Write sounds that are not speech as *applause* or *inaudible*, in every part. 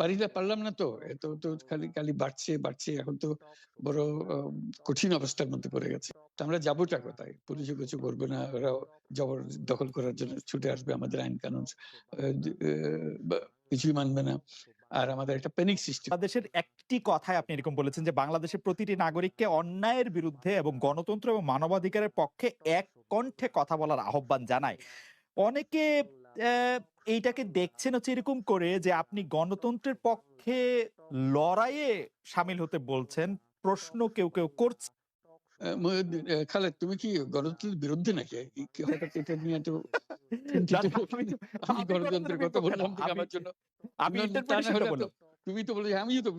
পারি পারলাম না তো। এত তো খালি খালি বাড়ছে বাড়ছে এখন তো বড় কঠিন অবস্থার মধ্যে পড়ে গেছে। তো আমরা যাবোটা কোথায়? পুলিশও কিছু করবে না ওরাও জবর দখল করার জন্য ছুটে আসবে আমাদের আইন কানুন কিছুই মানবে না। আর আমাদের একটা প্যানিক সৃষ্টি বাংলাদেশের একটি কথায় আপনি এরকম বলেছেন যে বাংলাদেশের প্রতিটি নাগরিককে অন্যায়ের বিরুদ্ধে এবং গণতন্ত্র এবং মানবাধিকারের পক্ষে এক কণ্ঠে কথা বলার আহ্বান জানায়। অনেকে এইটাকে দেখছেন হচ্ছে এরকম করে যে আপনি গণতন্ত্রের পক্ষে লড়াইয়ে সামিল হতে বলছেন প্রশ্ন কেউ কেউ করছে। খালেদ তুমি কি গণতন্ত্রের বিরুদ্ধে নাকি? হঠাৎ এটা নিয়ে *laughs* আমি গণতন্ত্রের কথা বললাম আমি- আমার জন্য। আমি। তুমি তো বলে আমিও তো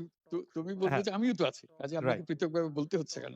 তুমি বলতে হ্যাঁ। যে আমিও তো আছি। কাজে আপনাকে. পৃথকভাবে বলতে হচ্ছে কেন?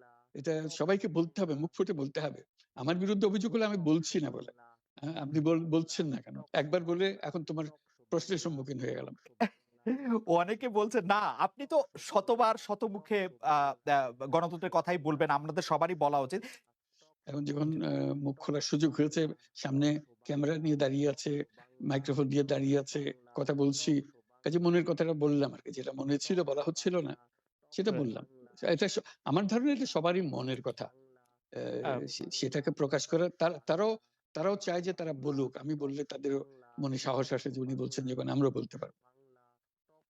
এটা সবাইকে বলতে হবে মুখ ফুটে বলতে হবে। আমার বিরুদ্ধে অভিযোগ হলে আমি বলছি না বলে। হ্যাঁ, আপনি বলছেন না কেন? একবার বলে এখন তোমার প্রশ্নের সম্মুখীন হয়ে গেলাম। অনেকে বলছে না আপনি তো শতবার শতমুখে গণতন্ত্রের কথাই বলবেন আমাদের সবারই বলা উচিত। এখন যখন আহ, মুখ খোলার সুযোগ হয়েছে সামনে ক্যামেরা নিয়ে দাঁড়িয়ে আছে মাইক্রোফোন দিয়ে দাঁড়িয়ে আছে কথা বলছি। কাজে মনের কথাটা বললাম আর কি যেটা মনে ছিল বলা হচ্ছিল না সেটা বললাম। এটা আমার ধারণা এটা সবারই মনের কথা। আহ, আহ, সেটাকে প্রকাশ করা তার- তারাও তারাও চায় যে তারা বলুক। আমি বললে তাদের মনে সাহস আসে যে উনি বলছেন যখন আমরাও বলতে পারব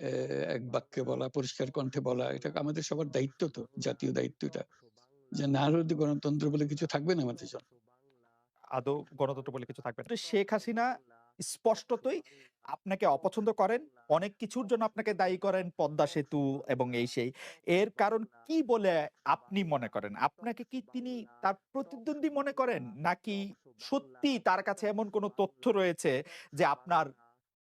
এক বাক্যে বলা, পরিষ্কার কণ্ঠে বলা, এটা আমাদের সবার দায়িত্ব তো, জাতীয় দায়িত্ব এটা। যে না হলে গণতন্ত্র বলে কিছু থাকবে না আমাদের জন্য? আদৌ গণতন্ত্র বলে কিছু থাকবে না। শেখ হাসিনা স্পষ্টতই আপনাকে অপছন্দ করেন, অনেক কিছুর জন্য আপনাকে দায়ী করেন, পদ্মা সেতু এবং এই সেই। এর কারণ কি বলে আপনি মনে করেন? আপনাকে কি তিনি তার প্রতিদ্বন্দ্বী মনে করেন? নাকি সত্যি তার কাছে এমন কোনো তথ্য রয়েছে যে আপনার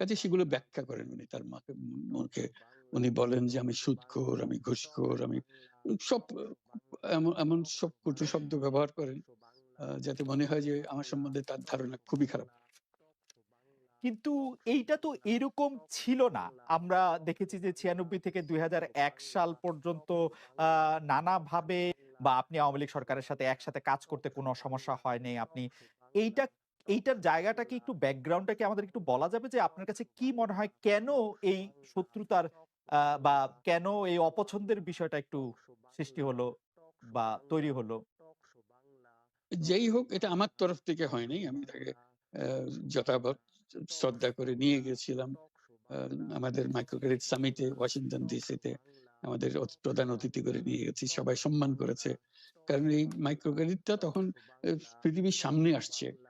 কাজে সেগুলো ব্যাখ্যা করেন উনি, তার মাকে মুখে উনি বলেন যে, আমি সুদখোর, আমি ঘুষখোর, আমি সব এমন এমন সব কটু শব্দ ব্যবহার করেন যাতে মনে হয় যে, আমার সম্বন্ধে তার ধারণা খুবই খারাপ। কিন্তু এইটা তো এরকম ছিল না। আমরা দেখেছি যে, ছিয়ানব্বই থেকে দুই হাজার এক সাল পর্যন্ত নানাভাবে বা আপনি আওয়ামী লীগ সরকারের সাথে একসাথে কাজ করতে কোনো সমস্যা হয়নি আপনি এইটা এইটার জায়গাটা কি একটু ব্যাকগ্রাউন্ডটা কি আমাদের একটু বলা যাবে যে আপনার কাছে কি মনে হয় কেন এই শত্রুতার বা কেন এই অপছন্দের বিষয়টা একটু সৃষ্টি হলো বা তৈরি হলো? যেই হোক, এটা আমার তরফ থেকে হয়নি। আমি তাকে যথাবৎ শ্রদ্ধা করে নিয়ে গেছিলাম। আমাদের মাইক্রোক্রেডিট সামিটে ওয়াশিংটন ডিসিতে আমাদের প্রধান অতিথি করে নিয়ে গেছি। সবাই সম্মান করেছে। কারণ এই মাইক্রোক্রেডিটটা তখন পৃথিবীর সামনে আসছে।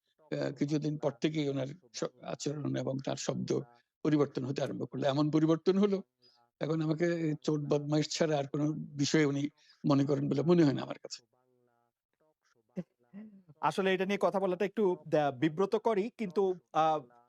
কিছুদিন পর থেকেই ওনার আচরণ এবং তার শব্দ পরিবর্তন হতে আরম্ভ করল। এমন পরিবর্তন হলো এখন আমাকে চোট বদমাইশ ছাড়া আর কোনো বিষয়ে উনি মনে করেন বলে মনে হয় না আমার কাছে। আসলে এটা নিয়ে কথা বলাটা একটু বিব্রত করি কিন্তু আহ,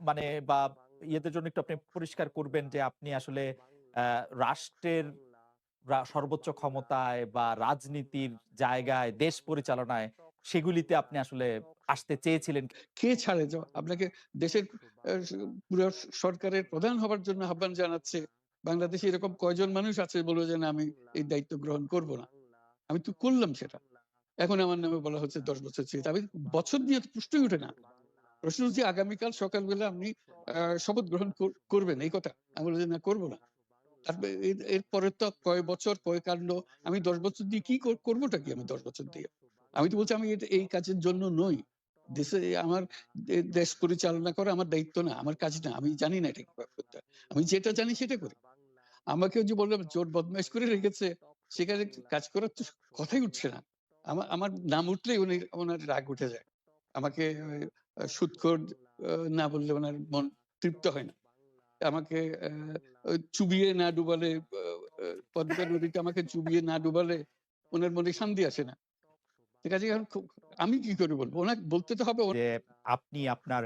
মানে বা ইয়েদের জন্য একটু আপনি পরিষ্কার করবেন যে আপনি আসলে রাষ্ট্রের সর্বোচ্চ ক্ষমতায় বা রাজনীতির জায়গায়, দেশ পরিচালনায় সেগুলিতে আপনি আসলে আসতে চেয়েছিলেন কে? ছাড়ে? আপনাকে দেশের পুরো সরকারের প্রধান হবার জন্য আহ্বান জানাচ্ছে, বাংলাদেশে এরকম কয়জন মানুষ আছে বলে যে আমি এই দায়িত্ব গ্রহণ করব না। আমি তো করলাম সেটা। এখন আমার নামে বলা হচ্ছে দশ বছর চেয়ে। আমি বছর দিয়ে প্রশ্নই ওঠে না। প্রশ্ন হচ্ছে আগামীকাল সকালবেলা আপনি শপথ গ্রহণ করবেন, এই কথা? আমি যে, না, করব না। তারপরে এর- এরপরে তো কয় বছর, কয় কাণ্ড, আমি দশ বছর দিয়ে কি কর- করবোটা কি আমি দশ বছর দিয়ে? আমি তো বলছি, আমি এই কাজের জন্য নই। দেশে আমার দেশ পরিচালনা করা আমার দায়িত্ব না, আমার কাজ না, আমি জানি না এটা কীভাবে করতে। আমি যেটা জানি সেটা করি। আমাকে যে বললাম, জোর বদমাইশ করে রেখেছে, সেখানে কাজ করার তো কথাই উঠছে না। আমার আমার নাম উঠলেই উনি ওনার রাগ উঠে যায়। আমাকে সুৎখোর না বললে ওনার মন তৃপ্ত হয় না। আমাকে চুবিয়ে না ডুবালে পদ্মা নদীতে আমাকে চুবিয়ে না ডুবালে ওনার মনে শান্তি আসে না। ঠিক আছে আমি কি করে বলব? ওনাকে বলতে তো হবে আপনি আপনার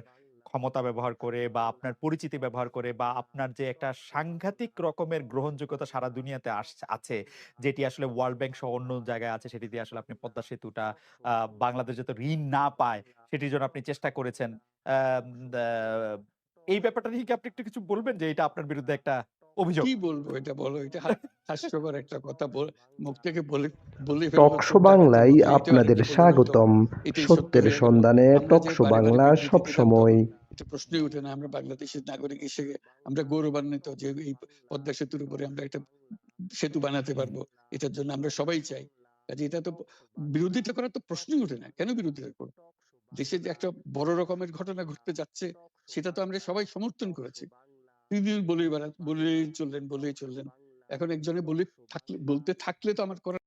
ক্ষমতা ব্যবহার করে বা আপনার পরিচিতি ব্যবহার করে বা আপনার যে একটা সাংঘাতিক রকমের গ্রহণযোগ্যতা সারা দুনিয়াতে আস- আছে যেটি আসলে ওয়ার্ল্ড ব্যাংক সহ অন্য জায়গায় আছে সেটি দিয়ে আসলে আপনি পদ্মা সেতুটা বাংলাদেশ যাতে ঋণ না পায় সেটির জন্য আপনি চেষ্টা করেছেন। আহ, এই ব্যাপারটা নিয়ে কি আপনি একটু কিছু বলবেন যে এটা আপনার বিরুদ্ধে একটা অভিযোগ? কি বলব এটা বলো এটা হাস্যকর একটা কথা বল- মুখ থেকে বলে বলে ফেলব, টক শো খুব ডাকাতের বাংলায় আপনাদের স্বাগতম সত্যের সন্ধানে আমরা টক যে শো বারে বারে বাংলা সব সময় এটা প্রশ্নই ওঠে না, আমরা বাংলাদেশের নাগরিক হিসেবে আমরা গৌরবান্বিত যে এই পদ্মা সেতুর উপরে আমরা একটা সেতু বানাতে পারব, এটার জন্য আমরা সবাই চাই। কাজে এটা তো বিরোধিতা করার তো প্রশ্নই ওঠে না, কেন বিরোধিতা করব? দেশে যে একটা বড় রকমের ঘটনা ঘটতে যাচ্ছে, সেটা তো আমরা সবাই সমর্থন করেছি। তিনি বলেই বেড়া, বলেই চললেন বলেই চললেন। এখন একজনে বলে থাকলে, বলতে থাকলে তো আমার করার